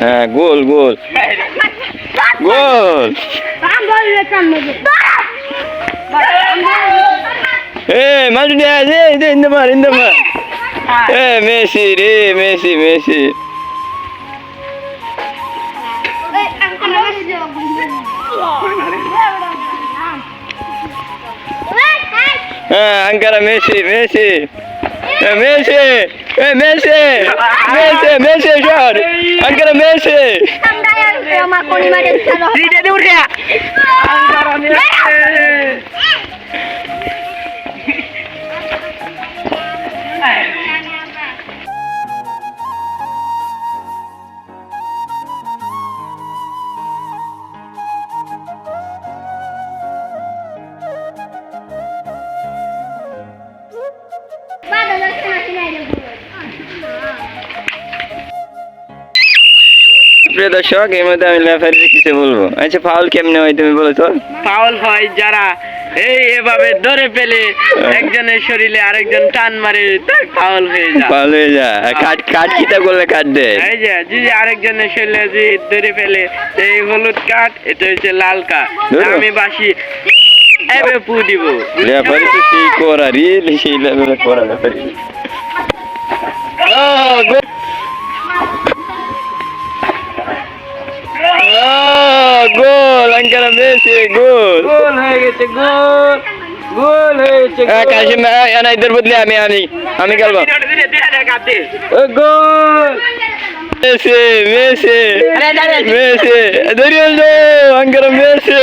হ্যাঁ গোল গোল। গোল। এ মারি দে দে, ইন্দে মার ইন্দে মার। এ, মেসি রে, মেসি মেসি। হ্যাঁ আঙ্কারা, মেসি মেসি। মেসি। এ মেসি এ মেসি মেসি মেসি শট আঙ্কারা মেসি প্রিয় দর্শক এই মধ্যে আমি লেফারিতে কিছু বলব। আচ্ছা ফাউল কেমনে হয় তুমি বলো তো? ফাউল হয় যারা এই এভাবে ধরে পেলে একজনের শরীরে আরেকজন টান মারে ফাউল হয়ে যায়। ফাউল হয়ে যায়। কাট কাট কিতা করলে কাট দেয় এই যে যদি আরেকজনের শরীরে যদি ধরে ফেলে এই হলুদ কাঠ এটা হচ্ছে লাল কাঠ আমি বাসি এবে পু দিব। লেফারি তো সেই করা রিল সেই লেভেলে করা লেফারি গোল মেসি গোল। গোল হয়ে গেছে গোল। গোল হয়েছে কাশিম এনা ইদের বদলে আমি আমি আমি খেলব। গোল। মেসে মেসে। মেসি ধরিয়ে আঙ্কারা মেসি।